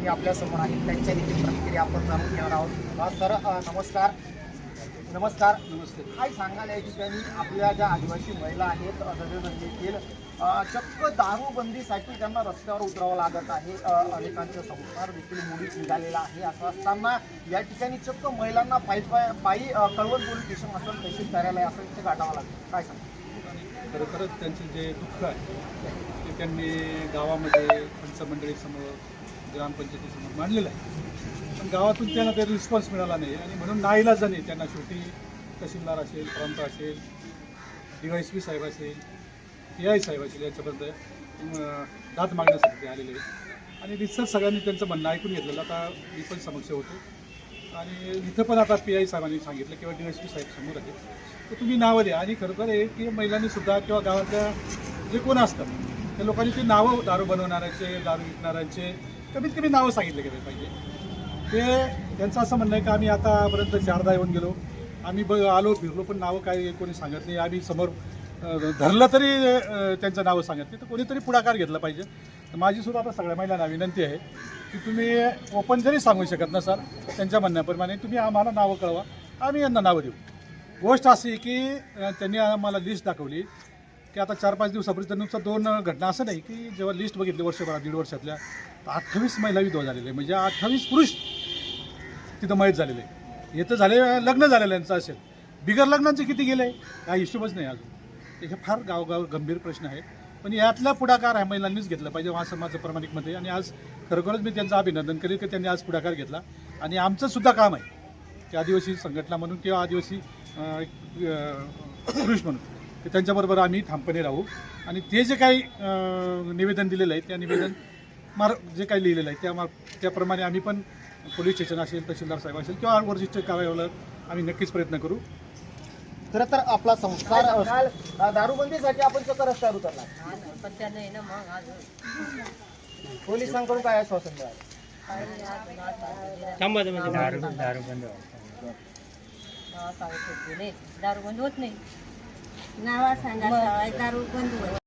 हे आपल्यासमोर आहेत त्यांच्या देखील प्रतिक्रिया आपण जाणून घेणार आहोत. अ, नमस्कार. नमस्कार. नमस्ते. काय सांगाल या ठिकाणी आपल्या ज्या आदिवासी महिला आहेत नजरबंदीतील चक्क दारूबंदीसाठी त्यांना रस्त्यावर उतरावं लागत आहे. अनेकांचे संसार देखील मुडीत निघालेला आहे. असं असताना या ठिकाणी चक्क महिलांना पायी पाय पायी अ, कळवण पोलीस स्टेशन असेल तहसील कार्यालय असेल इथे गाठावं लागतं. काय सांगा खरोखरच त्यांचे जे दुःख आहे ते त्यांनी गावामध्ये पंचमंडळीसमोर ग्रामपंचायतीसमोर मांडलेलं आहे. पण गावातून त्यांना काही रिस्पॉन्स मिळाला नाही. आणि म्हणून नाईलाजाने त्यांना शेवटी तहसीलदार असेल प्रांत असेल डी वाय एस पी साहेब असेल पी आय साहेब असेल याच्याबद्दल दात दाद मागण्यासाठी ते आलेले आहेत. आणि रिसर सगळ्यांनी त्यांचं म्हणणं ऐकून घेतलेलं. आता मी पण समक्ष होतो. आणि इथं पण आता पी आय साहेबांनी सांगितलं किंवा डी एस पी साहेब समोर आहेत. तर तुम्ही नावं द्या. आणि खरोखर आहे की महिलांनी सुद्धा किंवा गावातल्या जे कोण असतात त्या लोकांनी ते नावं दारू बनवणाऱ्याचे दारू विकणाऱ्यांचे कमीत कमी नावं सांगितले गेले पाहिजे. ते त्यांचं असं म्हणणं आहे की आम्ही आतापर्यंत चारदा येऊन गेलो. आम्ही ब आलो फिरलो पण नावं काही कोणी सांगत नाही. आम्ही समोर धरलं तरी त्यांचं नावं सांगत नाही. तर कोणीतरी पुढाकार घेतला पाहिजे. तर माझी सुद्धा आता सगळ्या महिलांना विनंती आहे की तुम्ही ओपन जरी सांगू शकत नसाल त्यांच्या म्हणण्याप्रमाणे तुम्ही आम्हाला नावं कळवा. आम्ही यांना नावं देऊ. गोष्ट अशी की त्यांनी आम्हाला लिस्ट दाखवली. की आता चार पाच दिवसापूर्वी तर नुसतं दोन घटना असं नाही की जेव्हा लिस्ट बघितली वर्षभरात दीड वर्षातल्या तर अठ्ठावीस महिला विधवा झालेले म्हणजे अठ्ठावीस पुरुष तिथं मयत झालेले हे तर झाले लग्न झालेलं यांचं असेल. बिगर लग्नांचे किती गेले? काय हिशोबच नाही अजून. हे फार गावगाव गंभीर प्रश्न आहे पण यातला पुढाकार ह्या महिलांनीच घेतला पाहिजे असं माझं प्रामाणिक मत आहे. आणि आज खरोखरच मी त्यांचं अभिनंदन करेल की त्यांनी आज पुढाकार घेतला. आणि आमचं सुद्धा काम आहे की आदिवासी संघटना म्हणून किंवा आदिवासी पुरुष म्हणून. त्यांच्याबरोबर आम्ही ठामपणे राहू. आणि ते जे काही निवेदन दिलेलं आहे त्या निवेदन मार जे काही लिहिलेलं आहे त्या मार त्याप्रमाणे आम्ही पण पोलीस स्टेशन असेल तहसीलदार साहेब असेल किंवा वरिष्ठ कारवाईवर आम्ही नक्कीच प्रयत्न करू. खरं तर आपला संस्कार दारूबंदीसाठी आपण चक्क रस्त्यावर उतरला पण त्यानं आहे ना मग अजून पोलिसांकडून काय आश्वासन मिळालं? काही अजून आता थांबा म्हणजे दारू दारू बंद नाव सांगत होते नाही. दारू बंद होत नाही नावा सांगा दारू बंद होईल